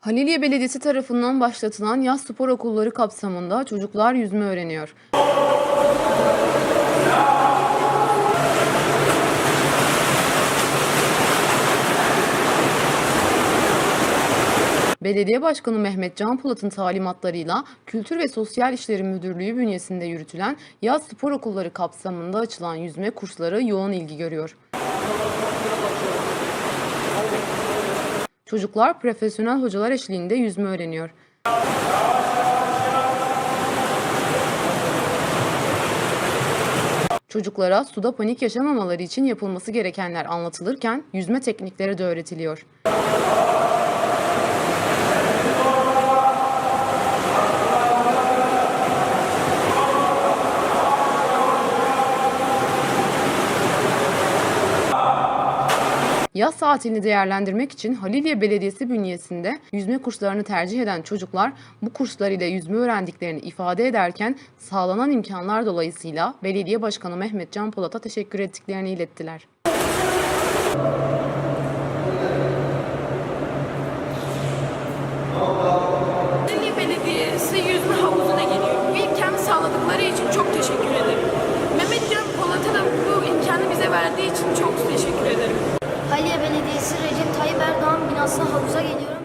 Haliliye Belediyesi tarafından başlatılan yaz spor okulları kapsamında çocuklar yüzme öğreniyor. Belediye Başkanı Mehmet Can Polat'ın talimatlarıyla Kültür ve Sosyal İşleri Müdürlüğü bünyesinde yürütülen yaz spor okulları kapsamında açılan yüzme kursları yoğun ilgi görüyor. Çocuklar profesyonel hocalar eşliğinde yüzme öğreniyor. Çocuklara suda panik yaşamamaları için yapılması gerekenler anlatılırken yüzme teknikleri de öğretiliyor. Yaz tatilini değerlendirmek için Haliliye Belediyesi bünyesinde yüzme kurslarını tercih eden çocuklar bu kurslar ile yüzme öğrendiklerini ifade ederken sağlanan imkanlar dolayısıyla Belediye Başkanı Mehmet Can Polat'a teşekkür ettiklerini ilettiler. Deli Belediyesi yüzme havuzuna geliyor. Bu sağladıkları için çok teşekkür ederim. Mehmet Can Polat'a da bu imkanı bize verdiği için çok binasına havuza geliyor.